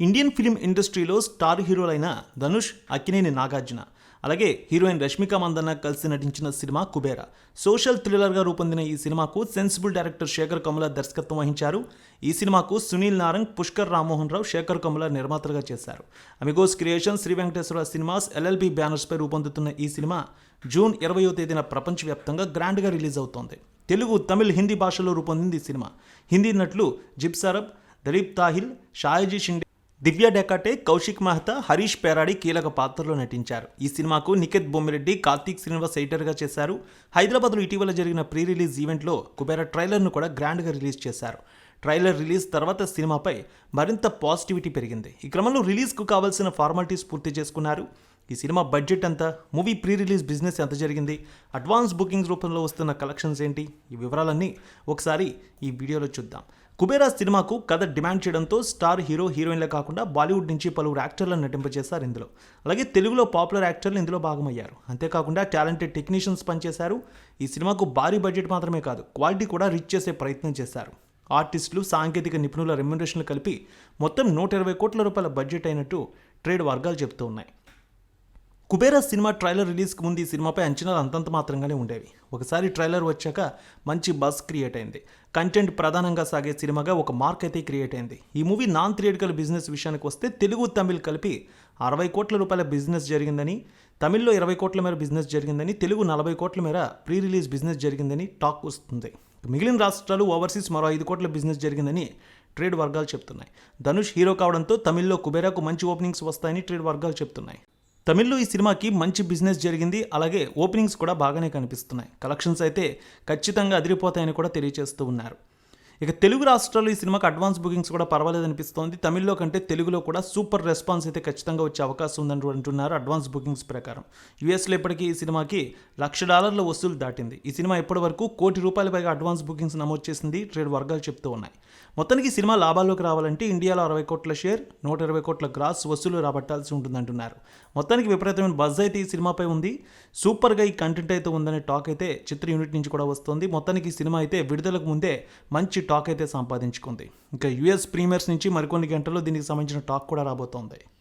Indian film ఇండస్ట్రీలో star హీరోలైన ధనుష్ అక్కినేని నాగార్జున అలాగే హీరోయిన్ రష్మిక మందన్న కలిసి నటించిన సినిమా కుబేరా. సోషల్ థ్రిల్లర్గా రూపొందిన ఈ సినిమాకు సెన్సిబుల్ డైరెక్టర్ శేఖర్ కమల దర్శకత్వం వహించారు. ఈ సినిమాకు సునీల్ నారంగ్ పుష్కర్ రామ్మోహన్ రావు శేఖర్ కమల నిర్మాతలుగా చేశారు. Amigos creation Sri Venkateswara cinemas LLB బ్యానర్స్పై రూపొందుతున్న ఈ సినిమా జూన్ ఇరవయో తేదీన ప్రపంచవ్యాప్తంగా గ్రాండ్గా రిలీజ్ అవుతోంది. తెలుగు తమిళ్ హిందీ భాషలో రూపొందింది ఈ సినిమా. హిందీ నటులు జిప్సరబ్ దలీప్ తాహిల్ షాయజీ షిండే దివ్య డెకాటే కౌశిక్ మహత హరీష్ పేరాడి కీలక పాత్రలో నటించారు. ఈ సినిమాకు నిఖిత్ బొమ్మిరెడ్డి కార్తీక్ శ్రీనివాస్ ఎడిటర్గా చేశారు. హైదరాబాద్లో ఇటీవల జరిగిన ప్రీ రిలీజ్ ఈవెంట్లో కుబేర ట్రైలర్ను కూడా గ్రాండ్గా రిలీజ్ చేశారు. ట్రైలర్ రిలీజ్ తర్వాత సినిమాపై మరింత పాజిటివిటీ పెరిగింది. ఈ క్రమంలో రిలీజ్కు కావాల్సిన ఫార్మాలిటీస్ పూర్తి చేసుకున్నారు. ఈ సినిమా బడ్జెట్ ఎంత మూవీ ప్రీ రిలీజ్ బిజినెస్ ఎంత జరిగింది? అడ్వాన్స్ బుకింగ్స్ రూపంలో వస్తున్న కలెక్షన్స్ ఏంటి? ఈ వివరాలన్నీ ఒకసారి ఈ వీడియోలో చూద్దాం. కుబేరా సినిమాకు కథ డిమాండ్ చేయడంతో స్టార్ హీరో హీరోయిన్లే కాకుండా బాలీవుడ్ నుంచి పలువురు యాక్టర్లను నటింపజేశారు ఇందులో. అలాగే తెలుగులో పాపులర్ యాక్టర్లు ఇందులో భాగమయ్యారు. అంతేకాకుండా టాలెంటెడ్ టెక్నీషియన్స్ పనిచేశారు. ఈ సినిమాకు భారీ బడ్జెట్ మాత్రమే కాదు క్వాలిటీ కూడా రీచ్ చేసే ప్రయత్నం చేశారు. ఆర్టిస్టులు సాంకేతిక నిపుణుల రెమ్యునరేషన్లు కలిపి మొత్తం నూట ఇరవై కోట్ల రూపాయల బడ్జెట్ అయినట్టు ట్రేడ్ వర్గాలు చెబుతూ ఉన్నాయి. కుబేర సినిమా ట్రైలర్ రిలీజ్కి ముందు ఈ సినిమాపై అంచనాలు అంతంత మాత్రంగానే ఉండేవి. ఒకసారి ట్రైలర్ వచ్చాక మంచి బస్ క్రియేట్ అయింది. కంటెంట్ ప్రధానంగా సాగే సినిమాగా ఒక మార్క్ అయితే క్రియేట్ అయింది. ఈ మూవీ నాన్ థియేటికల్ బిజినెస్ విషయానికి వస్తే తెలుగు తమిళ్ కలిపి అరవై కోట్ల రూపాయల బిజినెస్ జరిగిందని తమిళ్ళో ఇరవై కోట్ల మేర బిజినెస్ జరిగిందని తెలుగు నలభై కోట్ల మేర ప్రీ రిలీజ్ బిజినెస్ జరిగిందని టాక్ వస్తుంది. మిగిలిన రాష్ట్రాలు ఓవర్సీస్ మరో ఐదు కోట్ల బిజినెస్ జరిగిందని ట్రేడ్ వర్గాలు చెప్తున్నాయి. ధనుష్ హీరో కావడంతో తమిళ్ళో కుబేరాకు మంచి ఓపెనింగ్స్ వస్తాయని ట్రేడ్ వర్గాలు చెప్తున్నాయి. తమిళ్ళో ఈ సినిమాకి మంచి బిజినెస్ జరిగింది. అలాగే ఓపెనింగ్స్ కూడా బాగానే కనిపిస్తున్నాయి. కలెక్షన్స్ అయితే ఖచ్చితంగా అదిరిపోతాయని కూడా తెలియజేస్తూ ఉన్నారు. ఇక తెలుగు రాష్ట్రాల్లో ఈ సినిమాకి అడ్వాన్స్ బుకింగ్స్ కూడా పర్వాలేదు అనిపిస్తోంది. తమిళ్ళో కంటే తెలుగులో కూడా సూపర్ రెస్పాన్స్ అయితే ఖచ్చితంగా వచ్చే అవకాశం ఉందని అంటున్నారు అడ్వాన్స్ బుకింగ్స్ ప్రకారం. యూఎస్లో ఇప్పటికీ ఈ సినిమాకి లక్ష డాలర్ల వసూలు దాటింది. ఈ సినిమా ఇప్పటి వరకు కోటి రూపాయల పైగా అడ్వాన్స్ బుకింగ్స్ నమోదు చేసింది ట్రేడ్ వర్గాలు చెప్తూ ఉన్నాయి. మొత్తానికి సినిమా లాభాల్లోకి రావాలంటే ఇండియాలో అరవై కోట్ల షేర్ నూట ఇరవై కోట్ల గ్రాస్ వసూలు రాబట్టాల్సి ఉంటుందంటున్నారు. మొత్తానికి విపరీతమైన బజ్ అయితే ఈ సినిమాపై ఉంది. సూపర్గా ఈ కంటెంట్ అయితే ఉందనే టాక్ అయితే చిత్ర యూనిట్ నుంచి కూడా వస్తుంది. మొత్తానికి ఈ సినిమా అయితే విడుదలకు ముందే మంచి టాక్ అయితే సంపాదించుకుంది. ఇంకా యుఎస్ ప్రీమియర్స్ నుంచి మరికొన్ని గంటల్లో దీనికి సంబంధించిన టాక్ కూడా రాబోతోంది.